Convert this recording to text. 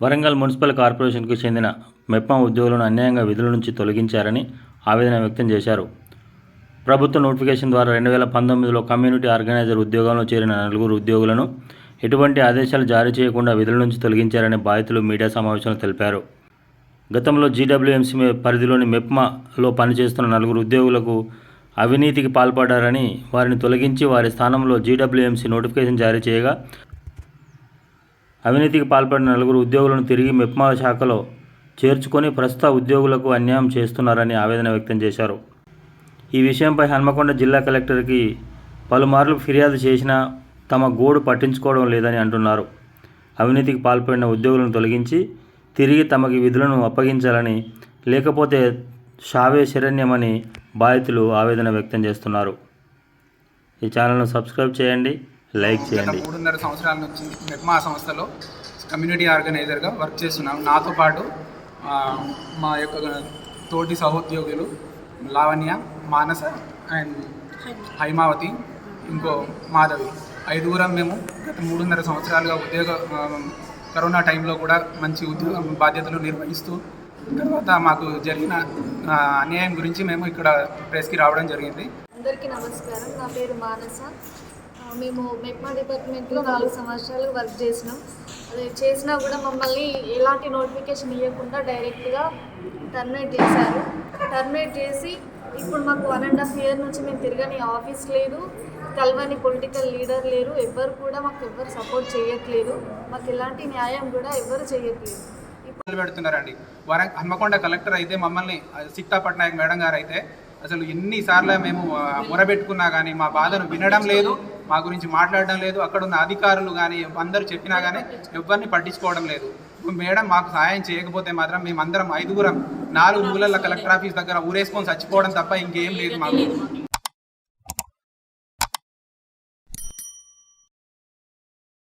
Warangal municipal కార్పొరేషన్కు చెందిన మెప్మా ఉద్యోగులను అన్యాయంగా విధుల నుంచి తొలగించారని ఆవేదన వ్యక్తం చేశారు. ప్రభుత్వ నోటిఫికేషన్ ద్వారా రెండు వేల పంతొమ్మిదిలో కమ్యూనిటీ ఆర్గనైజర్ ఉద్యోగంలో చేరిన నలుగురు ఉద్యోగులను ఎటువంటి ఆదేశాలు జారీ చేయకుండా విధుల నుంచి తొలగించారని బాధితులు మీడియా సమావేశంలో తెలిపారు. గతంలో జీడబ్ల్యూఎంసీ పరిధిలోని మెప్మాలో పనిచేస్తున్న నలుగురు ఉద్యోగులకు అవినీతికి పాల్పడ్డారని వారిని తొలగించి వారి స్థానంలో జీడబ్ల్యూఎంసీ నోటిఫికేషన్ జారీ చేయగా అవినీతికి పాల్పడిన నలుగురు ఉద్యోగులను తిరిగి మెప్మా శాఖలో చేర్చుకొని ప్రస్తుత ఉద్యోగులకు అన్యాయం చేస్తున్నారని ఆవేదన వ్యక్తం చేశారు. ఈ విషయంపై హన్మకొండ జిల్లా కలెక్టర్కి పలుమార్లు ఫిర్యాదు చేసినా తమ గోడు పట్టించుకోవడం లేదని అంటున్నారు. అవినీతికి పాల్పడిన ఉద్యోగులను తొలగించి తిరిగి తమకి విధులను అప్పగించాలని లేకపోతే షావే శరణ్యమని బాధితులు ఆవేదన వ్యక్తం చేస్తున్నారు. ఈ ఛానల్ను సబ్స్క్రైబ్ చేయండి. లైక్ గత చేయండి. మూడున్నర సంవత్సరాల నుంచి మెప్మా సంస్థలో కమ్యూనిటీ ఆర్గనైజర్గా వర్క్ చేస్తున్నాం. నాతో పాటు మా యొక్క తోటి సహోద్యోగులు లావణ్య మానస అండ్ హైమావతి ఇంకో మాధవి. ఐదుగురం మేము గత మూడున్నర సంవత్సరాలుగా ఉద్యోగ కరోనా టైంలో కూడా మంచి ఉద్యోగ బాధ్యతలు నిర్వహిస్తూ తర్వాత మాకు జరిగిన అన్యాయం గురించి మేము ఇక్కడ ప్రెస్కి రావడం జరిగింది. అందరికీ నమస్కారం. నా పేరు మానస. మేము మెప్మా డిపార్ట్మెంట్లో నాలుగు సంవత్సరాలు వర్క్ చేసినాం. అదే చేసినా కూడా మమ్మల్ని ఎలాంటి నోటిఫికేషన్ ఇవ్వకుండా డైరెక్ట్గా టర్మినేట్ చేశారు. టర్మినేట్ చేసి ఇప్పుడు మాకు వన్ అండ్ హాఫ్ ఇయర్ నుంచి మేము తిరగని ఆఫీస్ లేదు. కలవని పొలిటికల్ లీడర్ లేరు. ఎవ్వరు కూడా మాకు ఎవ్వరు సపోర్ట్ చేయట్లేదు. మాకు ఎలాంటి న్యాయం కూడా ఎవ్వరు చేయట్లేదు. మొదలు పెడుతున్నారండి. వర హన్మకొండ కలెక్టర్ అయితే మమ్మల్ని సిక్తా పట్నాయక్ మేడం గారు అయితే అసలు ఎన్నిసార్లు మేము మొరబెట్టుకున్నా కానీ మా బాధను వినడం లేదు. మా గురించి మాట్లాడడం లేదు. అక్కడ ఉన్న అధికారులు కానీ అందరూ చెప్పినా కానీ ఎవరిని పట్టించుకోవడం లేదు. మేడం మాకు సహాయం చేయకపోతే మాత్రం మేమందరం ఐదుగురం నాలుగు మూలల కలెక్టర్ ఆఫీస్ దగ్గర ఊరేసుకొని చచ్చిపోవడం తప్ప ఇంకేం లేదు మాకు.